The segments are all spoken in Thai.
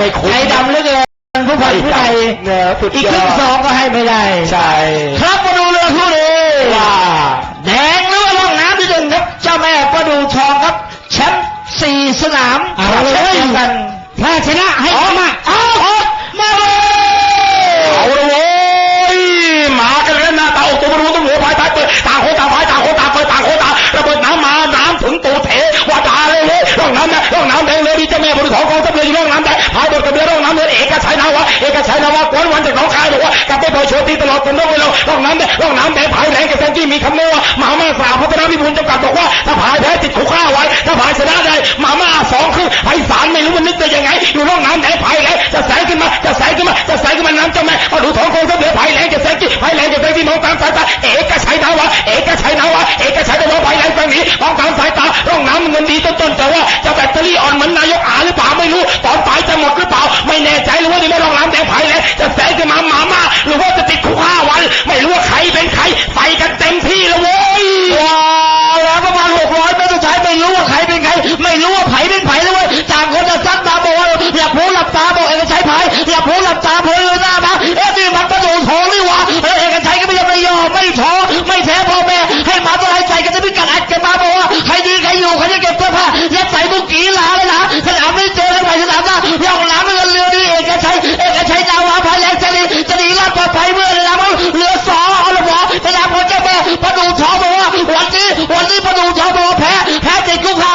ไม่คุ้มใจดำเลือเลยผู้พันผู้ใดยอีกครึ่งสองก็ให้ไม่ได้ ใช่ ครับมาดูเรือคู่นี้ว่าแดงเรือล่องน้ำที่หนึ่งครับ เจ้าแม่ปรดูทองครับ แชมป์สี่สนามเอาเลยกันถ้าชนะให้ออกมา น้ำแราอน้ำแดงผายแรลงกับแซงกี้มีคำนวณมหามาสามพัฒนาพิบูลจำกัดบอกว่าถ้าผายแพ้ติดขู่ฆ่าไว้ถ้าผายชนะได้มหามาสองคือไพสาลไม่รู้มันนึกจะยังไง อยู่ร่องน้ำแดงผายแรงจะแสงขึ้นมาจะแสงขึ้นมา ใช้ดาวอาภัยแรงจะดีจะดีรอดปลอดภัยเมื่อเระดับเรือสออลบอพยายามขอเจ้าแม่พระดูทอบอกว่าวันนี้วันนี้พระดูทอบอกแพ้แพ้ติดคุกเขา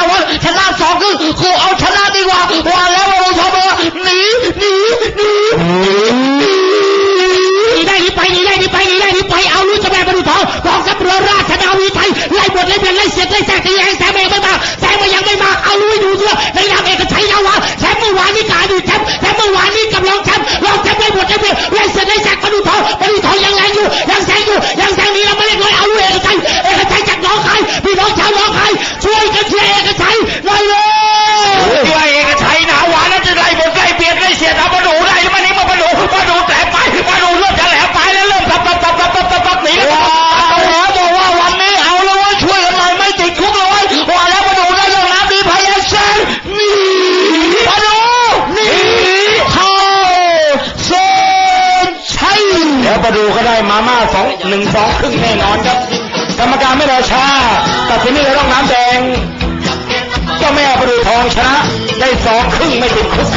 ได้มาม่าสองหนึ่งสองครึ่งแน่นอนครับ กรรมการไม่รอช้าตัดสินนี่ร่องน้ำแดงก็แม่ประดูทองชนะได้สองครึ่งไม่ติดคุก